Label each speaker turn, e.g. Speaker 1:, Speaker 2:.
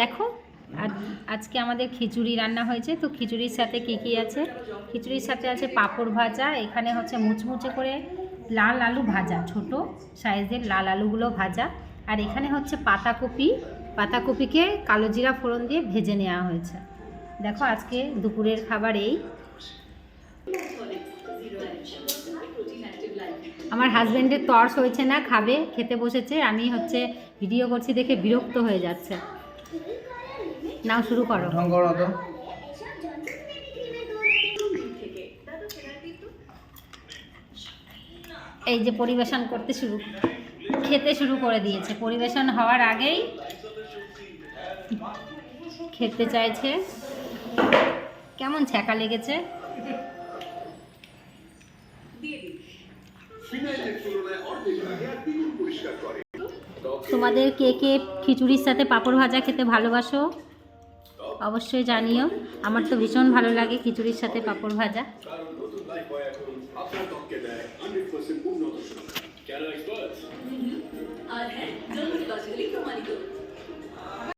Speaker 1: দেখো আজকে আমাদের খিচুড়ি রান্না হয়েছে, তো খিচুড়ির সাথে কী কী আছে? খিচুড়ির সাথে আছে পাঁপড় ভাজা, এখানে হচ্ছে মুচমুচে করে লাল আলু ভাজা, ছোট সাইজের লাল আলুগুলো ভাজা, আর এখানে হচ্ছে পাতাকপি, পাতাকপিকে কালো জিরা ফোড়ন দিয়ে ভেজে নেওয়া হয়েছে। দেখো আজকে দুপুরের খাবার এই। আমার হাজব্যান্ডের তর্স হয়েছে না, খাবে, খেতে বসেছে, আমি হচ্ছে ভিডিও করছি দেখে বিরক্ত হয়ে যাচ্ছে। নাও শুরু করো।
Speaker 2: ঢং করো তো।
Speaker 1: এই যে পরিবেশন করতে শুরু খেতে শুরু করে দিয়েছে। পরিবেশন হওয়ার আগেই খেতে চাইছে। কেমন ছ্যাঁকা লেগেছে? তোমাদের কে কে খিচুড়ির সাথে পাঁপড় ভাজা খেতে ভালোবাসো? অবশ্যই জানিও। আমার তো ভীষণ ভালো লাগে খিচুড়ির সাথে পাঁপড় ভাজা।